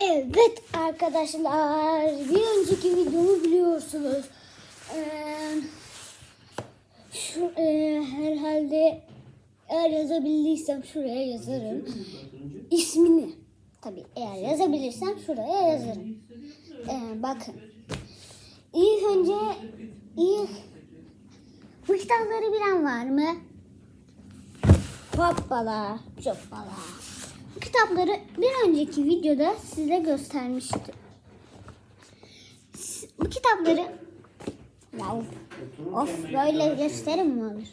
Evet arkadaşlar bir önceki videomu biliyorsunuz. Ee, şu, e, herhalde eğer yazabildiysem şuraya yazarım. İsmini tabii eğer yazabilirsem şuraya yazarım. Ee, bakın. İlk önce ilk bu kitapları bilen var mı? Hoppala, çoppala. Kitapları bir önceki videoda size göstermiştim. Bu kitapları ya of, böyle gösterim mi olur?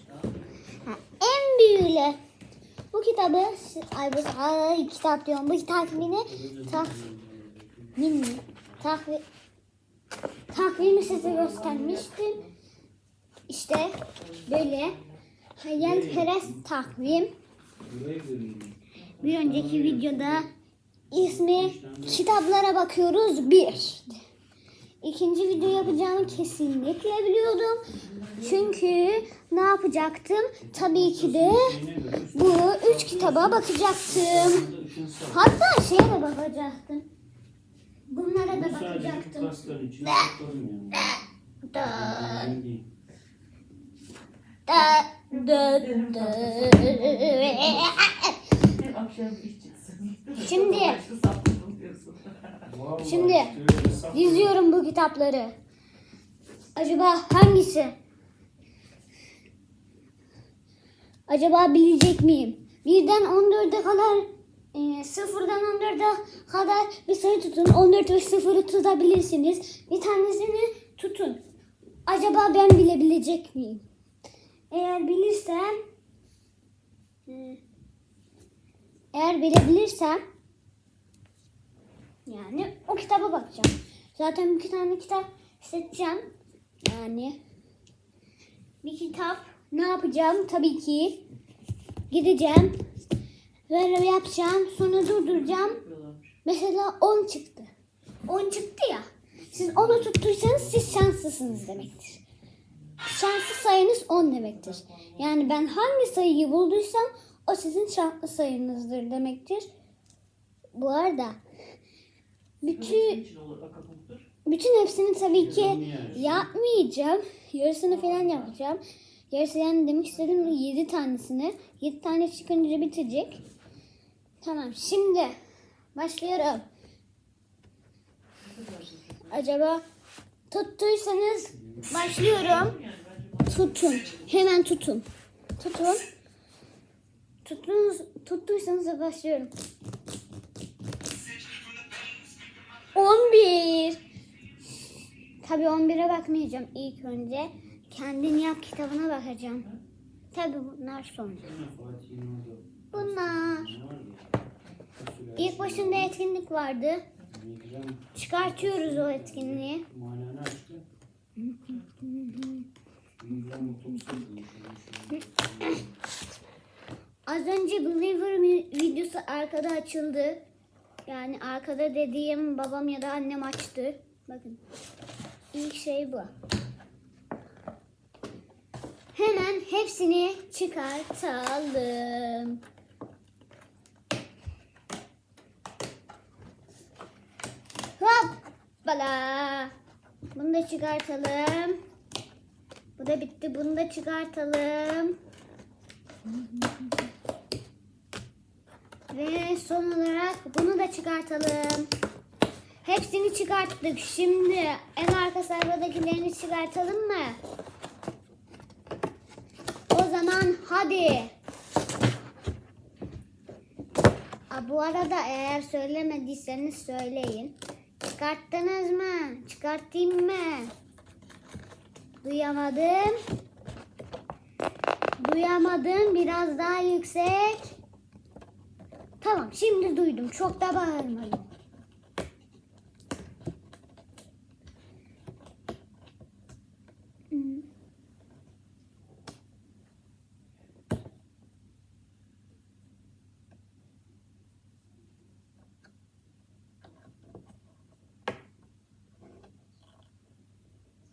Ha, en büyüğüyle bu kitabı ay bu ay, kitap diyorum bu takvimini takvim mi? Takvim takvimi size göstermiştim. İşte böyle hayalperest takvim. Bir önceki videoda ismi kitaplara bakıyoruz bir. İkinci video yapacağımı kesinlikle biliyordum. Çünkü ne yapacaktım? Tabii ki de bu üç kitaba bakacaktım. Hatta şeye de bakacaktım. Bunlara da bakacaktım. Da, da, da, da. Akşam. Şimdi. Şimdi diziyorum bu kitapları. Acaba hangisi? Acaba bilecek miyim? Birden 14'e kadar e, sıfırdan 14'e kadar bir sayı tutun. 14 ve sıfırı tutabilirsiniz. Bir tanesini tutun. Acaba ben bilebilecek miyim? Eğer bilirsem e, eğer bilebilirsem yani o kitaba bakacağım. Zaten bir tane kitap seçeceğim. Yani bir kitap ne yapacağım? Tabii ki gideceğim. Böyle yapacağım. Sonra durduracağım. Mesela 10 çıktı. 10 çıktı ya. Siz onu tuttuysanız siz şanslısınız demektir. Şanslı sayınız 10 demektir. Yani ben hangi sayıyı bulduysam o sizin şanslı sayınızdır demektir. Bu arada bütün bütün hepsini tabii ki yapmayacağım. Yarısını falan yapacağım. Yarısı yani demek istedim 7 tanesini. 7 tane çıkınca bitecek. Tamam şimdi başlıyorum. Acaba tuttuysanız başlıyorum. Tutun. Hemen tutun. Tutun. Tuttunuz, tuttuysanız başlıyorum. 11. Tabii 11'e bakmayacağım ilk önce. Kendin yap kitabına bakacağım. Tabii bunlar sonra. Bunlar. İlk başında etkinlik vardı. Çıkartıyoruz o etkinliği. Az önce Believer videosu arkada açıldı. Yani arkada dediğim babam ya da annem açtı. Bakın. İlk şey bu. Hemen hepsini çıkartalım. Hoppala. Bunu da çıkartalım. Bu da bitti. Bunu da çıkartalım. Ve son olarak bunu da çıkartalım. Hepsini çıkarttık. Şimdi en arka sayfadakilerini çıkartalım mı? O zaman hadi. Aa, bu arada eğer söylemediyseniz söyleyin. Çıkarttınız mı? Çıkartayım mı? Duyamadım. Duyamadım. Biraz daha yüksek. Tamam şimdi duydum. Çok da bağırmayın. Hmm.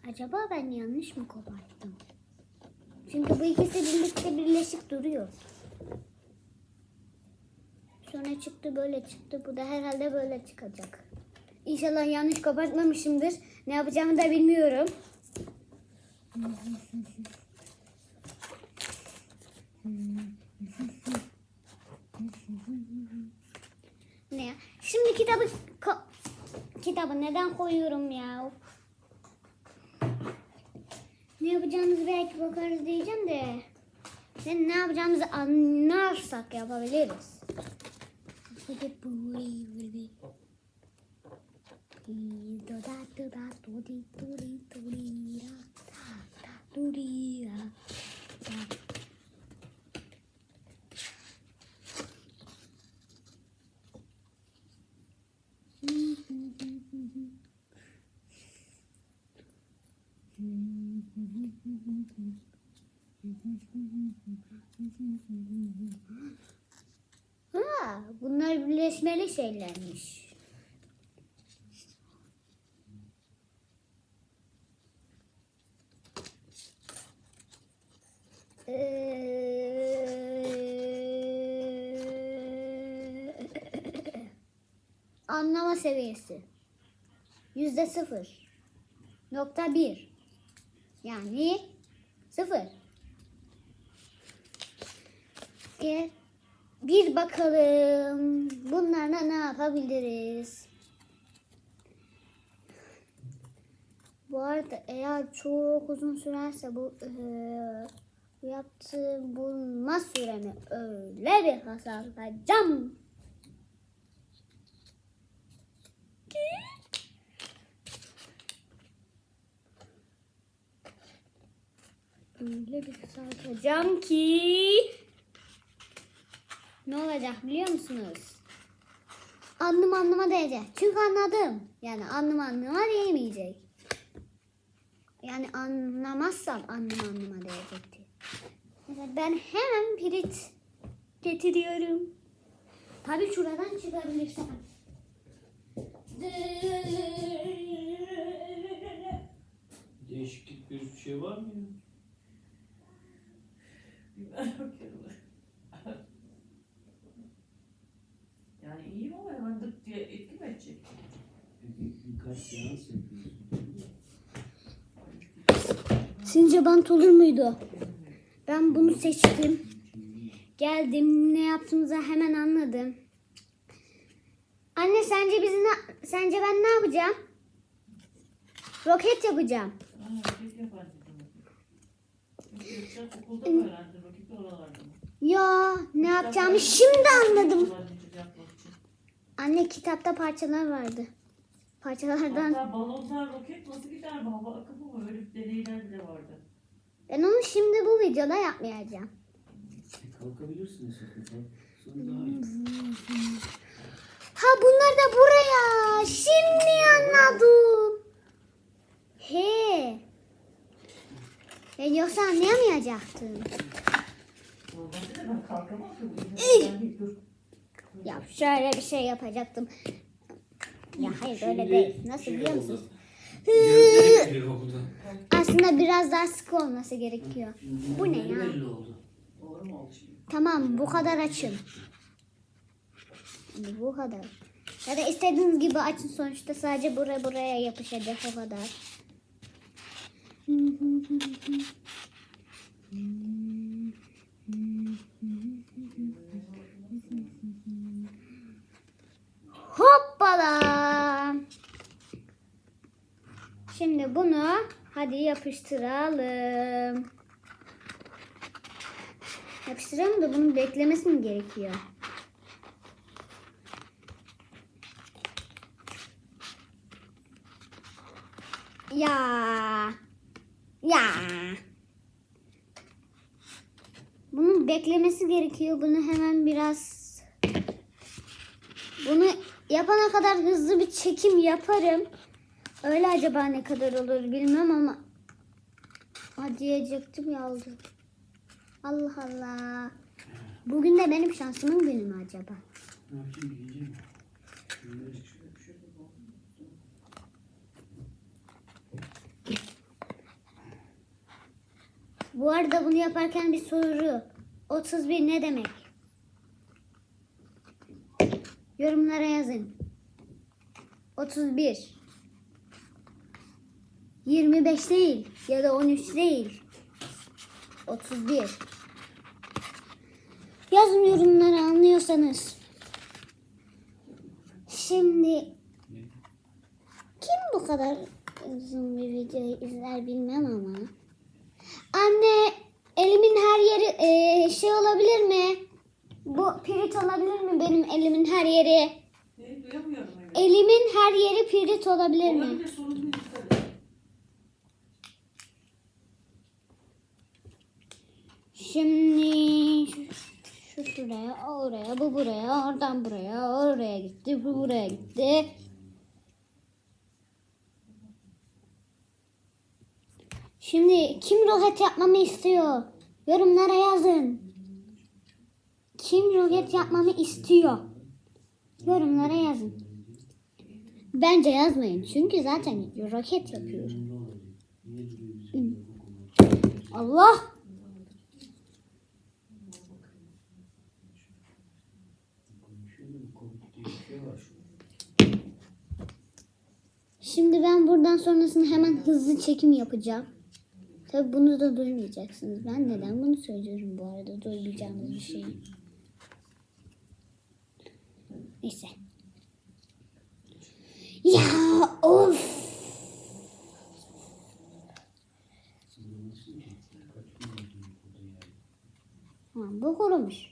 Acaba ben yanlış mı koparttım? Çünkü bu ikisi birlikte birleşik duruyor. Sonra çıktı böyle çıktı. Bu da herhalde böyle çıkacak. İnşallah yanlış kapatmamışımdır. Ne yapacağımı da bilmiyorum. Ne? Şimdi kitabı kitabı neden koyuyorum ya? Ne yapacağımızı belki bakarız diyeceğim de. Sen ne yapacağımızı anlarsak yapabiliriz. 이게 뿌리 뿌리 이도다 뜨다 도리 도리 도리라 다다 도리라 다 Mm-hmm. bunlar birleşmeli şeylermiş. Ee, Anlama seviyesi. Yüzde sıfır. Nokta bir. Yani sıfır. E, bir bakalım bunlarla ne yapabiliriz? Bu arada eğer çok uzun sürerse bu bu yaptığım bulma süremi öyle bir hasarlayacağım. Öyle bir hasarlayacağım ki. Ne olacak biliyor musunuz? Anlım anlıma değecek. Çünkü anladım. Yani anlım anlıma değmeyecek. Yani anlamazsam anlım anlıma değecekti. Mesela ben hemen pirit getiriyorum. Tabii şuradan çıkabilirsem. Değişiklik bir şey var mı? ya? Bilmem bakıyorum. Yani iyiyim ama hemen dık diye etki mi edecek? Bir- Birkaç seans yapıyorsun. Since bant olur muydu? Ben bunu seçtim. Geldim ne yaptığımızı hemen anladım. Anne sence biz ne, sence ben ne yapacağım? Roket yapacağım. Ha, roket yaparsın. Roket yapacak, Okulda mı öğrendin roketi oralarda mı? Ya ne yapacağımı şimdi anladım. Anne kitapta parçalar vardı. Parçalardan. Hatta balondan roket nasıl gider mi? Hava akımı mı? Öyle bir deneyler bile vardı. Ben onu şimdi bu videoda yapmayacağım. Kalkabilirsin esasında. Kalk. Sonra daha iyi. Ha bunlar da buraya. Şimdi anladım. He. Ben yoksa anlayamayacaktım. Ben kalkamam ki bu Ey! yüzden. Dur. Ya şöyle bir şey yapacaktım. Ya hayır öyle Şimdi değil. Nasıl şey biliyor musunuz? Aslında biraz daha sıkı olması gerekiyor. Bu ne ya? Tamam bu kadar açın. Bu kadar. Ya da istediğiniz gibi açın sonuçta sadece buraya buraya yapışacak o kadar. Hoppala. Şimdi bunu hadi yapıştıralım. Yapıştıralım da bunun beklemesi mi gerekiyor? Ya. Ya. Bunun beklemesi gerekiyor. Bunu hemen biraz bunu yapana kadar hızlı bir çekim yaparım. Öyle acaba ne kadar olur bilmem ama Ha diyecektim ya oldu. Allah Allah. Bugün de benim şansımın günü mü acaba? Bu arada bunu yaparken bir soru. 31 ne demek? Yorumlara yazın. 31 25 değil ya da 13 değil. 31 Yazın yorumlara anlıyorsanız. Şimdi kim bu kadar uzun bir videoyu izler bilmem ama. Anne elimin her yeri eee, şey olabilir mi? Bu pirit olabilir mi benim elimin her yeri? Ne? Duyamıyorum. Elimin her yeri pirit olabilir mi? Olabilir sorun değil. Şimdi şu, şu şuraya, oraya, bu buraya, oradan buraya, oraya gitti, bu buraya gitti. Şimdi kim roket yapmamı istiyor? Yorumlara yazın. Kim roket yapmamı istiyor? Yorumlara yazın. Bence yazmayın. Çünkü zaten roket yapıyorum. Allah! Konuşuyor mu? Komik diye bir şey var şu. Şimdi ben buradan sonrasını hemen hızlı çekim yapacağım. Tabi bunu da duymayacaksınız. Ben neden bunu söylüyorum bu arada duymayacağınız bir şey. Neyse. Ya of. Bunu nasıl ki?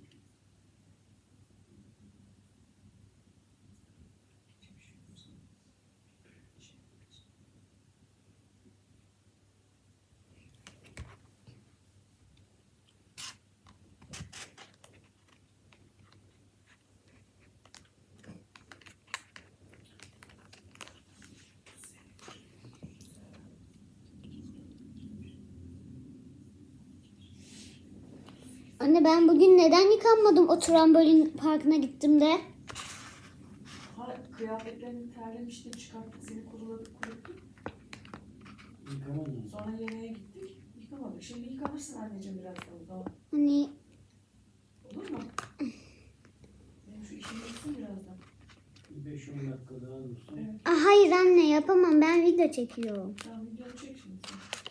Anne ben bugün neden yıkanmadım o trambolin parkına gittim de? Ha, kıyafetlerini terlemiştin çıkarttık seni kuruladık kuruttuk. Yıkamadın. Sonra yemeğe gittik. Yıkamadık. Şimdi yıkanırsın anneciğim biraz da o zaman. Hani Olur mu? Benim şu işim bitsin birazdan. Bir 5-10 dakika daha dursun. Evet. Ah, hayır anne yapamam ben video çekiyorum. Tamam videonu çek şimdi sen.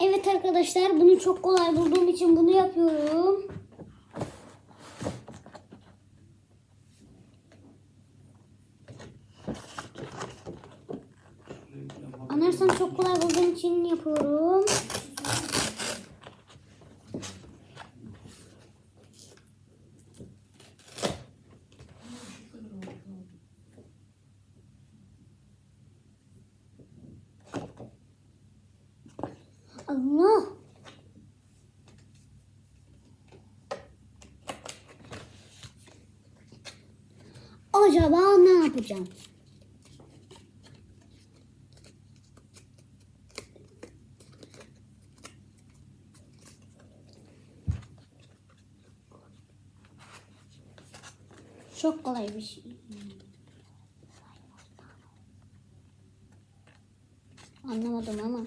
Evet arkadaşlar bunu çok kolay bulduğum için bunu yapıyorum. Anlarsam çok kolay bulduğum için yapıyorum. Şu kadar oldu. tamam. Allah. Acaba ne yapacağım? Çok kolay bir şey. Anlamadım ama.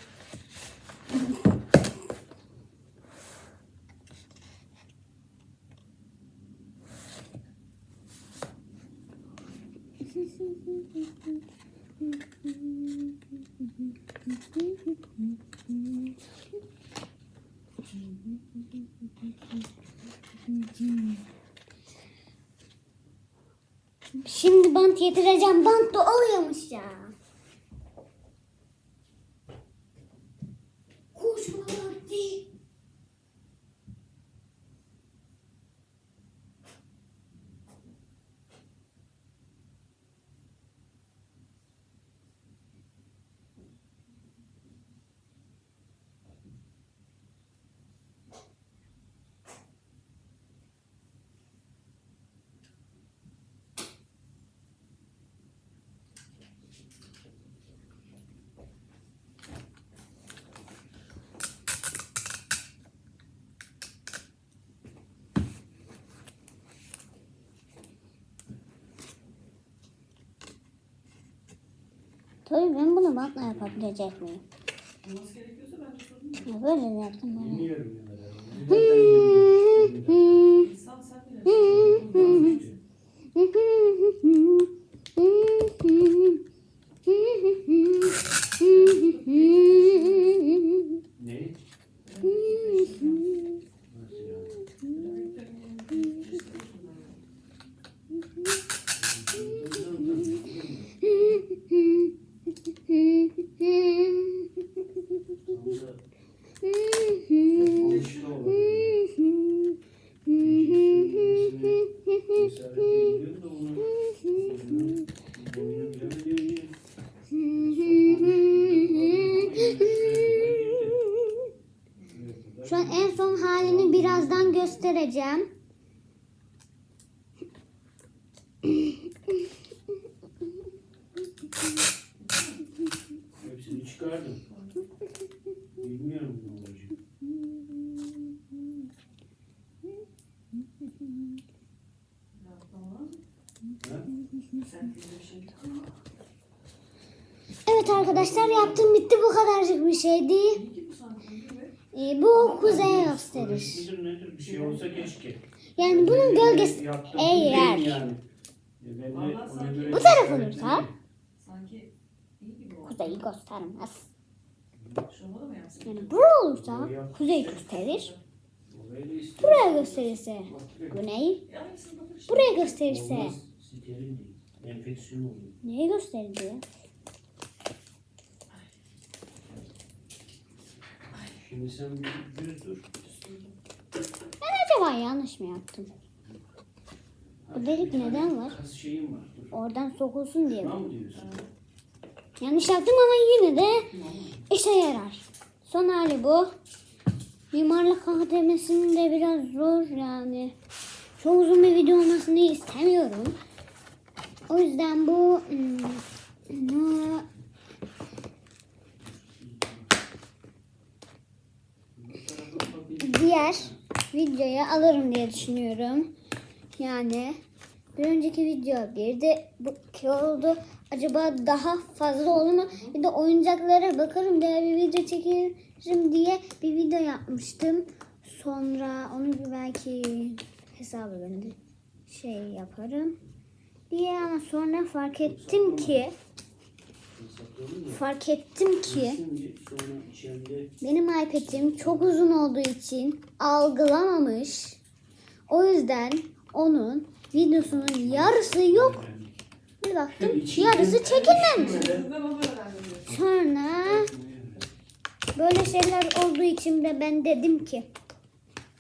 Şimdi bant yedireceğim. Bant da oluyormuş ya. Tabii ben bunu bakla yapabilecek miyim? Olması gerekiyorsa ben de sorun böyle yaptım ben. Bilmiyorum ya. Bilmiyorum. Şu an en son halini birazdan göstereceğim. Hepsini çıkardım. Bilmiyorum ne olacak. Evet arkadaşlar yaptım bitti bu kadarcık bir şeydi. İyi ki bu sanki Ee, bu kuzeye gösterir. Nedir nedir bir şey olsa keşke. Yani bunun gölgesi Yaptım, eğer yani. Göre Bu taraf olursa kuzeyi göstermez. Şurada mı yapsın? Yani bura olursa kuzey gösterir. Buraya gösterirse güney. Buraya gösterirse Olmaz. Steril değil. Şimdi sen bir düz dur. Ben acaba yanlış mı yaptım? Bu delik neden var? Kas şeyim var. Dur. Oradan sokulsun diye. Şuna mı diyorsun? Yanlış yaptım ama yine de işe yarar. Son hali bu. Mimarlık akademesinde biraz zor yani. Çok uzun bir video olmasını istemiyorum. O yüzden bu hmm, Bu diğer videoya alırım diye düşünüyorum. Yani bir önceki video bir de bu oldu. Acaba daha fazla olur mu? Bir de oyuncaklara bakarım diye bir video çekerim diye bir video yapmıştım. Sonra onu bir belki hesabı ben şey yaparım diye ama sonra fark ettim ki. Fark ettim ki benim iPad'im çok uzun olduğu için algılamamış. O yüzden onun videosunun yarısı yok. Bir baktım yarısı çekilmemiş. Sonra böyle şeyler olduğu için de ben dedim ki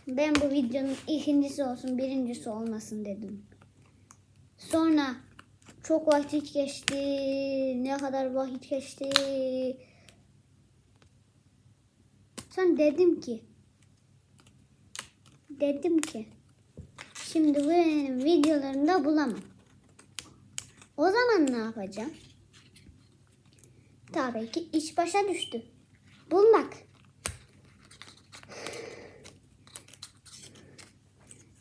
ben bu videonun ikincisi olsun birincisi olmasın dedim. Sonra çok vakit geçti. Ne kadar vakit geçti. Sonra dedim ki dedim ki şimdi bu benim videolarımda bulamam. O zaman ne yapacağım? Tabii ki iş başa düştü. Bulmak.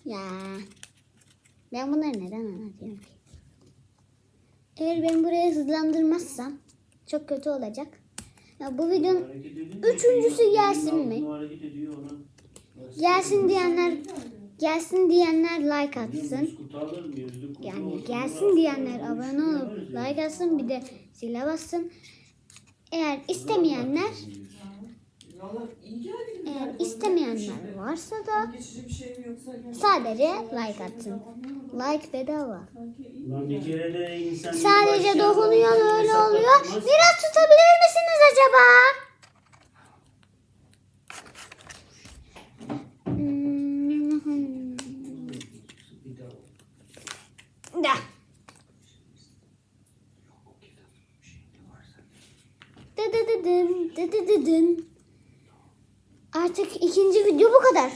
Ya ben bunları neden anlatıyorum ki? Eğer ben burayı hızlandırmazsam çok kötü olacak. Ya bu videonun üçüncüsü şey yok. gelsin mi? gelsin diyenler gelsin diyenler like atsın. Yani gelsin diyenler Üç abone olup like atsın bir de zile bassın. Eğer istemeyenler eğer istemeyenler varsa da şey sadece like atsın. Like bedava. Bir kere de insan Sadece dokunuyor öyle oluyor. Biraz tutabilir misiniz acaba? Hmm. Bir daha. Da. Dıdıdıdın, dıdıdıdın. Artık ikinci video bu kadar.